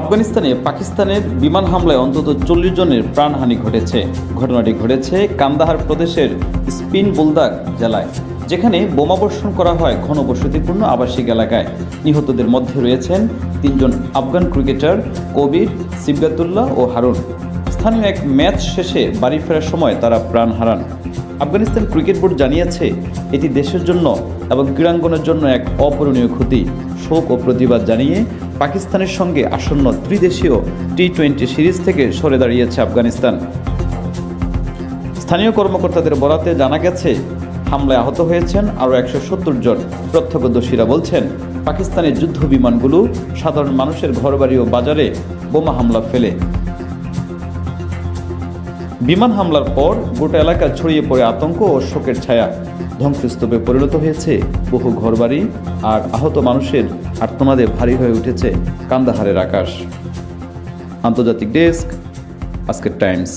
আফগানিস্তানে পাকিস্তানের বিমান হামলায় অন্তত চল্লিশ জনের প্রাণহানি ঘটেছে। ঘটনাটি ঘটেছে কান্দাহার প্রদেশের স্পিন বুলদাক জেলায়, যেখানে বোমাবর্ষণ করা হয় ঘনবসতিপূর্ণ আবাসিক এলাকায়। নিহতদের মধ্যে রয়েছেন তিনজন আফগান ক্রিকেটার কবির সিবগাতুল্লাহ ও হারুন। স্থানীয় এক ম্যাচ শেষে বাড়ি ফেরার সময় তারা প্রাণ হারান। আফগানিস্তান ক্রিকেট বোর্ড জানিয়েছে, এটি দেশের জন্য এবং ক্রীড়াঙ্গনের জন্য এক অপূরণীয় ক্ষতি। শোক ও প্রতিবাদ জানিয়ে পাকিস্তানের সঙ্গে আসন্ন ত্রিদেশীয় টি টোয়েন্টি সিরিজ থেকে সরে দাঁড়িয়েছে আফগানিস্তান। স্থানীয় কর্মকর্তাদের বরাতে জানা গেছে, হামলায় আহত হয়েছেন আরও একশো সত্তর জন। প্রত্যক্ষদর্শীরা বলছেন, পাকিস্তানের যুদ্ধ বিমানগুলো সাধারণ মানুষের ঘরবাড়ি ও বাজারে বোমা হামলা ফেলে। বিমান হামলার পর গোটা এলাকা ছড়িয়ে পড়ে আতঙ্ক ও শোকের ছায়া। ধ্বংসস্তূপে পরিণত হয়েছে বহু ঘরবাড়ি আর আহত মানুষের আর্তনাদে ভারী হয়ে উঠেছে কান্দাহারের আকাশ। আন্তর্জাতিক ডেস্ক, আজকের টাইমস।